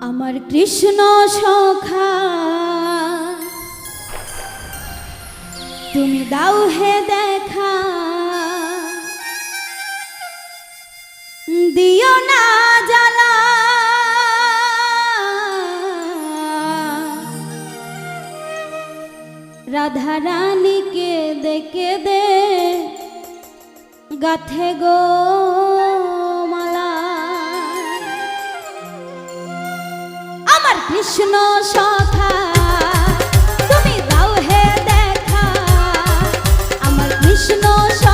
আমার কৃষ্ণ সখা। তুমি দাও হে দেখা। দিও না জালা রাধা রানীকে দেখে দে গাথে গো। আমার কৃষ্ণ সখা। তুমি দাও হে দেখা। আমার কৃষ্ণ সখা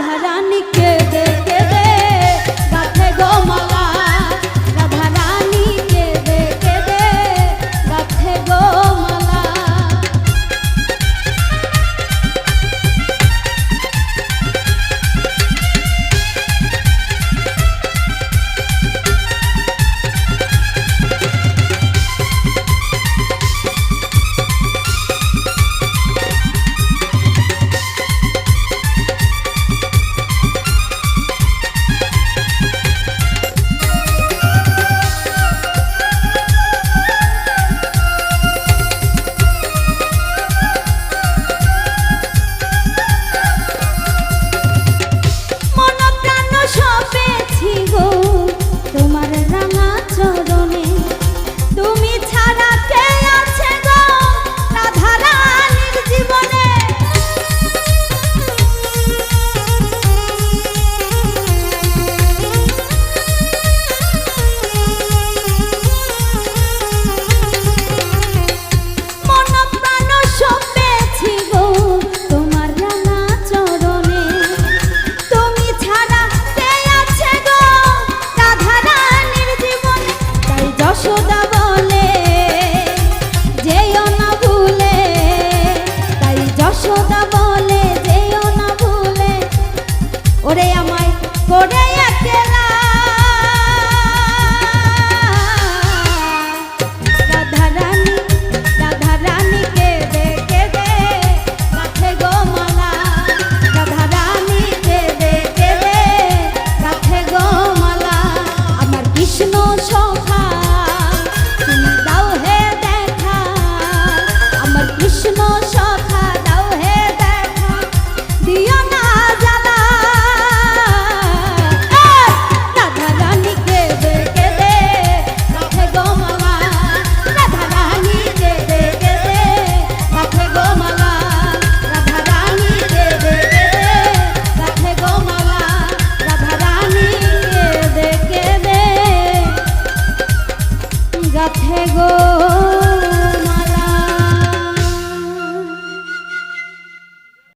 भरा निकल के